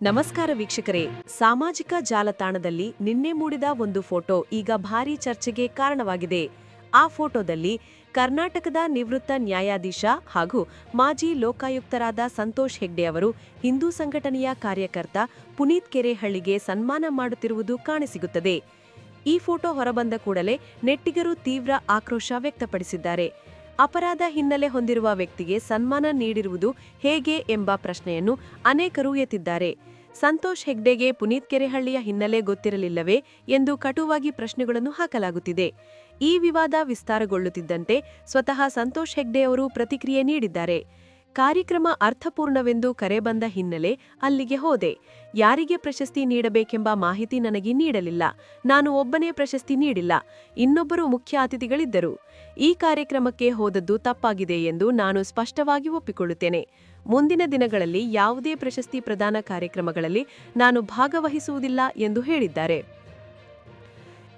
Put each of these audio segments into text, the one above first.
ನಮಸ್ಕಾರ ವೀಕ್ಷಕರೇ, ಸಾಮಾಜಿಕ ಜಾಲತಾಣದಲ್ಲಿ ನಿನ್ನೆ ಮೂಡಿದ ಒಂದು ಫೋಟೋ ಈಗ ಭಾರೀ ಚರ್ಚೆಗೆ ಕಾರಣವಾಗಿದೆ. ಆ ಫೋಟೋದಲ್ಲಿ ಕರ್ನಾಟಕದ ನಿವೃತ್ತ ನ್ಯಾಯಾಧೀಶ ಹಾಗೂ ಮಾಜಿ ಲೋಕಾಯುಕ್ತರಾದ ಸಂತೋಷ್ ಹೆಗ್ಡೆ ಅವರು, ಹಿಂದೂ ಸಂಘಟನೆಯ ಕಾರ್ಯಕರ್ತ ಪುನೀತ್ ಕೆರೆಹಳ್ಳಿಗೆ ಸನ್ಮಾನ ಮಾಡುತ್ತಿರುವುದು ಕಾಣಸಿಗುತ್ತದೆ. ಈ ಫೋಟೋ ಹೊರಬಂದ ಕೂಡಲೇ ನೆಟ್ಟಿಗರು ತೀವ್ರ ಆಕ್ರೋಶ ವ್ಯಕ್ತಪಡಿಸಿದ್ದಾರೆ. ಅಪರಾಧ ಹಿನ್ನೆಲೆ ಹೊಂದಿರುವ ವ್ಯಕ್ತಿಗೆ ಸನ್ಮಾನ ನೀಡಿರುವುದು ಹೇಗೆ ಎಂಬ ಪ್ರಶ್ನೆಯನ್ನು ಅನೇಕರು ಎತ್ತಿದ್ದಾರೆ. ಸಂತೋಷ್ ಹೆಗ್ಡೆಗೆ ಪುನೀತ್ ಕೆರೆಹಳ್ಳಿಯ ಹಿನ್ನೆಲೆ ಗೊತ್ತಿರಲಿಲ್ಲವೇ ಎಂದು ಕಟುವಾಗಿ ಪ್ರಶ್ನೆಗಳನ್ನು ಹಾಕಲಾಗುತ್ತಿದೆ. ಈ ವಿವಾದ ವಿಸ್ತಾರಗೊಳ್ಳುತ್ತಿದ್ದಂತೆ ಸ್ವತಃ ಸಂತೋಷ್ ಹೆಗ್ಡೆ ಅವರು ಪ್ರತಿಕ್ರಿಯೆ ನೀಡಿದ್ದಾರೆ. ಕಾರ್ಯಕ್ರಮ ಅರ್ಥಪೂರ್ಣವೆಂದು ಕರೆ ಬಂದ ಹಿನ್ನೆಲೆ ಅಲ್ಲಿಗೆ ಹೋದೆ. ಯಾರಿಗೆ ಪ್ರಶಸ್ತಿ ನೀಡಬೇಕೆಂಬ ಮಾಹಿತಿ ನನಗೆ ನೀಡಲಿಲ್ಲ. ನಾನು ಒಬ್ಬನೇ ಪ್ರಶಸ್ತಿ ನೀಡಿಲ್ಲ. ಇನ್ನೊಬ್ಬರು ಮುಖ್ಯ ಅತಿಥಿಗಳಿದ್ದರು. ಈ ಕಾರ್ಯಕ್ರಮಕ್ಕೆ ಹೋದದ್ದು ತಪ್ಪಾಗಿದೆ ಎಂದು ನಾನು ಸ್ಪಷ್ಟವಾಗಿ ಒಪ್ಪಿಕೊಳ್ಳುತ್ತೇನೆ. ಮುಂದಿನ ದಿನಗಳಲ್ಲಿ ಯಾವುದೇ ಪ್ರಶಸ್ತಿ ಪ್ರದಾನ ಕಾರ್ಯಕ್ರಮಗಳಲ್ಲಿ ನಾನು ಭಾಗವಹಿಸುವುದಿಲ್ಲ ಎಂದು ಹೇಳಿದ್ದಾರೆ.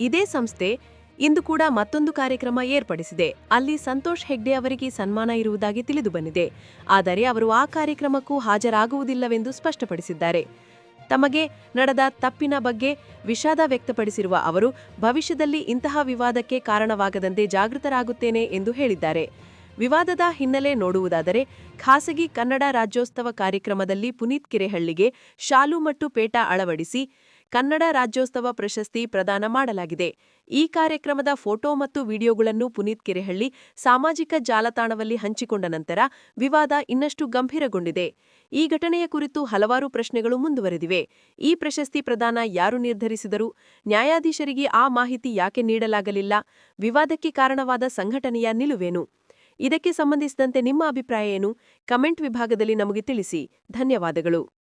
ಇದೇ ಸಂಸ್ಥೆ ಇಂದು ಕೂಡ ಮತ್ತೊಂದು ಕಾರ್ಯಕ್ರಮ ಏರ್ಪಡಿಸಿದೆ. ಅಲ್ಲಿ ಸಂತೋಷ್ ಹೆಗ್ಡೆ ಅವರಿಗೆ ಸನ್ಮಾನ ಇರುವುದಾಗಿ ತಿಳಿದು ಬಂದಿದೆ ಆದರೆ ಅವರು ಆ ಕಾರ್ಯಕ್ರಮಕ್ಕೂ ಹಾಜರಾಗುವುದಿಲ್ಲವೆಂದು ಸ್ಪಷ್ಟಪಡಿಸಿದ್ದಾರೆ. ತಮಗೆ ನಡೆದ ತಪ್ಪಿನ ಬಗ್ಗೆ ವಿಷಾದ ವ್ಯಕ್ತಪಡಿಸಿರುವ ಅವರು, ಭವಿಷ್ಯದಲ್ಲಿ ಇಂತಹ ವಿವಾದಕ್ಕೆ ಕಾರಣವಾಗದಂತೆ ಜಾಗೃತರಾಗುತ್ತೇನೆ ಎಂದು ಹೇಳಿದ್ದಾರೆ. ವಿವಾದದ ಹಿನ್ನೆಲೆ ನೋಡುವುದಾದರೆ, ಖಾಸಗಿ ಕನ್ನಡ ರಾಜ್ಯೋತ್ಸವ ಕಾರ್ಯಕ್ರಮದಲ್ಲಿ ಪುನೀತ್ ಕಿರೆಹಳ್ಳಿಗೆ ಶಾಲು ಮತ್ತು ಪೇಟ ಅಳವಡಿಸಿ ಕನ್ನಡ ರಾಜ್ಯೋತ್ಸವ ಪ್ರಶಸ್ತಿ ಪ್ರದಾನ ಮಾಡಲಾಗಿದೆ. ಈ ಕಾರ್ಯಕ್ರಮದ ಫೋಟೋ ಮತ್ತು ವಿಡಿಯೋಗಳನ್ನು ಪುನೀತ್ ಕೆರೆಹಳ್ಳಿ ಸಾಮಾಜಿಕ ಜಾಲತಾಣದಲ್ಲಿ ಹಂಚಿಕೊಂಡ ನಂತರ ವಿವಾದ ಇನ್ನಷ್ಟು ಗಂಭೀರಗೊಂಡಿದೆ. ಈ ಘಟನೆಯ ಕುರಿತು ಹಲವಾರು ಪ್ರಶ್ನೆಗಳು ಮುಂದುವರೆದಿವೆ. ಈ ಪ್ರಶಸ್ತಿ ಪ್ರದಾನ ಯಾರು ನಿರ್ಧರಿಸಿದರು? ನ್ಯಾಯಾಧೀಶರಿಗೆ ಆ ಮಾಹಿತಿ ಯಾಕೆ ನೀಡಲಾಗಲಿಲ್ಲ? ವಿವಾದಕ್ಕೆ ಕಾರಣವಾದ ಸಂಘಟನೆಯ ನಿಲುವೇನು? ಇದಕ್ಕೆ ಸಂಬಂಧಿಸಿದಂತೆ ನಿಮ್ಮ ಅಭಿಪ್ರಾಯ ಏನು? ಕಮೆಂಟ್ ವಿಭಾಗದಲ್ಲಿ ನಮಗೆ ತಿಳಿಸಿ. ಧನ್ಯವಾದಗಳು.